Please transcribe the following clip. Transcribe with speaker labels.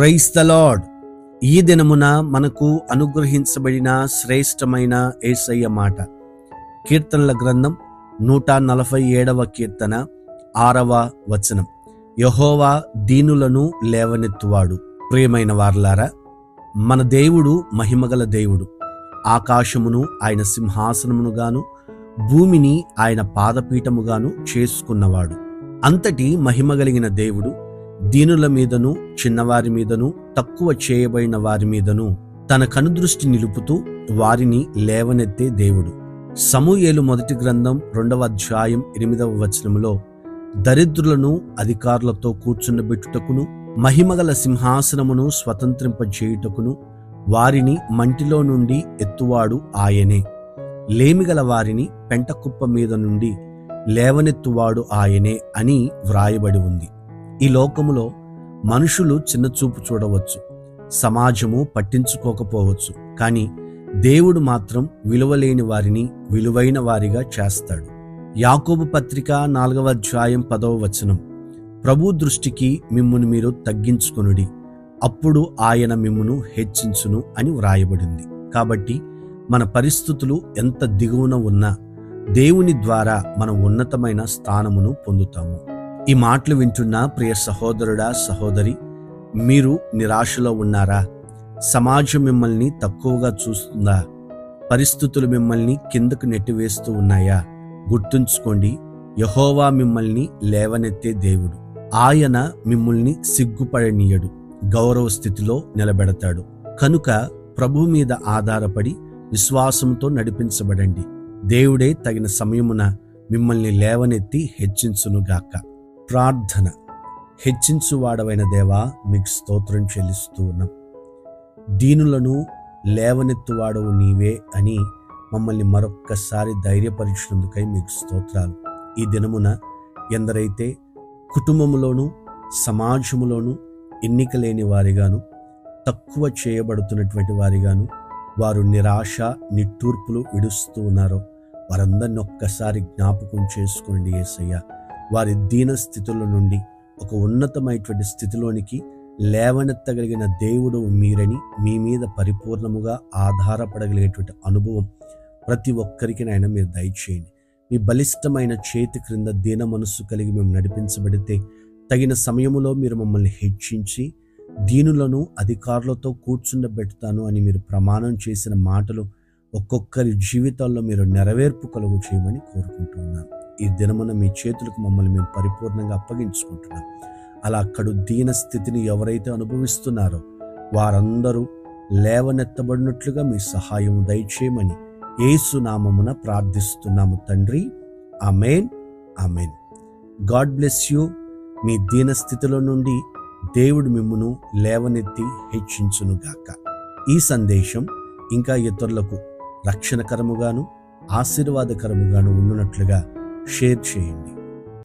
Speaker 1: Price the lord ఈ దినమున మనకు అనుగ్రహించబడిన శ్రేష్టమైన ఏసయ్య మాట. కీర్తనల గ్రంథం నూట నలభై ఏడవ కీర్తన ఆరవ వచనం. యహోవా దీనులను లేవనెత్తువాడు. ప్రియమైన వార్లారా మన దేవుడు మహిమగల దేవుడు. ఆకాశమును ఆయన సింహాసనమునుగాను భూమిని ఆయన పాదపీఠముగాను చేసుకున్నవాడు. అంతటి మహిమగలిగిన దేవుడు దీనుల మీదను చిన్నవారి మీదను తక్కువ చేయబడిన వారి మీదను తన కనుదృష్టి నిలుపుతూ వారిని లేవనెత్తే దేవుడు. సమూయేలు మొదటి గ్రంథం రెండవ అధ్యాయం ఎనిమిదవ వచనంలో దరిద్రులను అధికారులతో కూర్చున్నబెట్టుటకును మహిమగల సింహాసనమును స్వతంత్రింపజేయుటకును వారిని మంటిలో నుండి ఎత్తువాడు ఆయనే. లేమిగల వారిని పెంటకుప్ప మీద నుండి లేవనెత్తువాడు ఆయనే అని వ్రాయబడి ఉంది. ఈ లోకములో మనుషులు చిన్నచూపు చూడవచ్చు సమాజము పట్టించుకోకపోవచ్చు కానీ దేవుడు మాత్రం విలువలేని వారిని విలువైన వారిగా చేస్తాడు. యాకోబు పత్రిక నాలుగవ అధ్యాయం పదవ వచనం. ప్రభు దృష్టికి మిమ్మును మీరు తగ్గించుకొనుడి అప్పుడు ఆయన మిమ్మును హెచ్చించును అని వ్రాయబడింది. కాబట్టి మన పరిస్థితులు ఎంత దిగువన ఉన్నా దేవుని ద్వారా మనం ఉన్నతమైన స్థానమును పొందుతాము. ఈ మాటలు వింటున్న ప్రియ సహోదరుడా సహోదరి మీరు నిరాశలో ఉన్నారా? సమాజం మిమ్మల్ని తక్కువగా చూస్తుందా? పరిస్థితులు మిమ్మల్ని కిందకు నెట్టివేస్తూ ఉన్నాయా? గుర్తుంచుకోండి యహోవా మిమ్మల్ని లేవనెత్తే దేవుడు. ఆయన మిమ్మల్ని సిగ్గుపడనీయడు గౌరవ స్థితిలో నిలబెడతాడు. కనుక ప్రభు మీద ఆధారపడి విశ్వాసంతో నడిపించబడండి. దేవుడే తగిన సమయమున మిమ్మల్ని లేవనెత్తి హెచ్చించునుగాక. ప్రార్థన. హెచ్చించువాడవైన దేవా మీకు స్తోత్రం చెల్లిస్తూ ఉన్నాం. దీనులను లేవనెత్తువాడవు నీవే అని మమ్మల్ని మరొక్కసారి ధైర్యపరిచినందుకై మీకు స్తోత్రాలు. ఈ దినమున ఎందరైతే కుటుంబములోను సమాజములోను ఎన్నిక లేని వారిగాను తక్కువ చేయబడుతున్నటువంటి వారిగాను వారు నిరాశ నిట్టూర్పులు విడుస్తూ ఉన్నారో వారందరిని ఒక్కసారి జ్ఞాపకం చేసుకోండి ఏసయ్య వారి దీన స్థితుల నుండి ఒక ఉన్నతమైనటువంటి స్థితిలోనికి లేవనెత్తగలిగిన దేవుడు మీరని మీ మీద పరిపూర్ణముగా ఆధారపడగలిగేటువంటి అనుభవం ప్రతి ఒక్కరికి నాయన మీరు దయచేయండి. మీ బలిష్టమైన చేతి క్రింద దీన మనస్సు కలిగి మేము నడిపించబడితే తగిన సమయములో మీరు మమ్మల్ని హెచ్చించి దీనులను అధికారులతో కూర్చుండబెడతాను అని మీరు ప్రమాణం చేసిన మాటలు ఒక్కొక్కరి జీవితాల్లో మీరు నెరవేర్పు కలుగు చేయమని కోరుకుంటున్నాను. ఈ దినమున మీ చేతులకు మమ్మల్ని మేము పరిపూర్ణంగా అప్పగించుకుంటున్నాం. అలా అక్కడు దీన స్థితిని ఎవరైతే అనుభవిస్తున్నారో వారందరూ లేవనెత్తబడినట్లుగా మీ సహాయం దయచేయమని ఏసునామమున ప్రార్థిస్తున్నాము తండ్రి. Amen amen God bless you. మీ దీన స్థితిలో నుండి దేవుడు మిమ్మును లేవనెత్తి హెచ్చించునుగాక ఈ సందేశం ఇంకా ఇతరులకు రక్షణకరముగాను ఆశీర్వాదకరముగాను ఉన్నట్లుగా షేర్ చేయండి